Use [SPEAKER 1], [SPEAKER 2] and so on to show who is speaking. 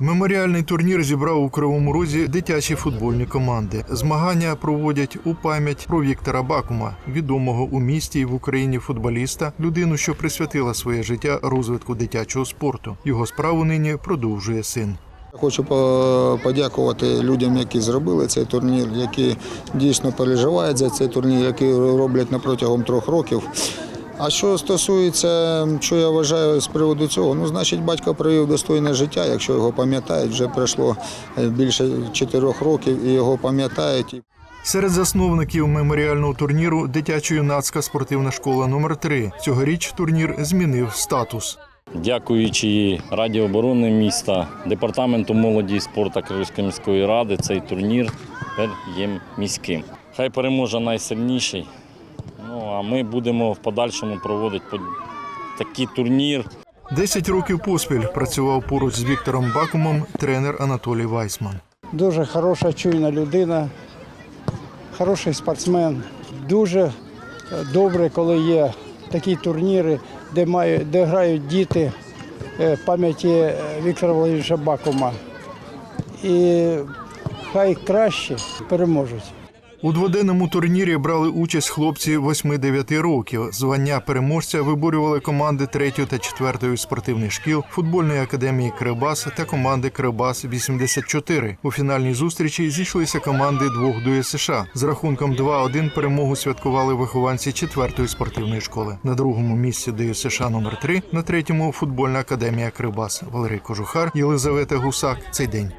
[SPEAKER 1] Меморіальний турнір зібрав у Кривому Розі дитячі футбольні команди. Змагання проводять у пам'ять про Віктора Бакума, відомого у місті і в Україні футболіста, людину, що присвятила своє життя розвитку дитячого спорту. Його справу нині продовжує син.
[SPEAKER 2] Хочу по- подякувати людям, які зробили цей турнір, які дійсно переживають за цей турнір, які роблять на протягом трьох років. А що стосується, що я вважаю з приводу цього, ну значить батько провів достойне життя, якщо його пам'ятають, вже пройшло е, більше чотирьох років і його пам'ятають.
[SPEAKER 1] Серед засновників меморіального турніру дитячо-юнацька спортивна школа номер 3 Цьогоріч турнір змінив статус.
[SPEAKER 3] Дякуючи Раді оборони міста, департаменту молоді і спорту Кривської міської ради, цей турнір тепер є міським. Хай переможе найсильніший. А ми будемо в подальшому проводити такий турнір.
[SPEAKER 1] Десять років поспіль працював поруч з Віктором Бакумом тренер Анатолій Вайсман.
[SPEAKER 4] Дуже хороша, чуйна людина, хороший спортсмен. Дуже е, добре, коли є такі турніри, де, мають, де грають діти е, пам'яті е, Віктора Володимировича Бакума. І хай краще переможуть.
[SPEAKER 1] У дводенному турнірі брали участь хлопці 8-9 років. Звання переможця виборювали команди 3 та 4 спортивних шкіл, футбольної академії Кривбас та команди Кривбас 84 У фінальній зустрічі зійшлися команди двох ДЮСШ. З рахунком 2-1 перемогу святкували вихованці 4-ї спортивної школи. На другому місці ДЮСШ номер 3 на третьому футбольна академія Кривбас. Валерій Кожухар, Єлизавета Гусак. Цей день.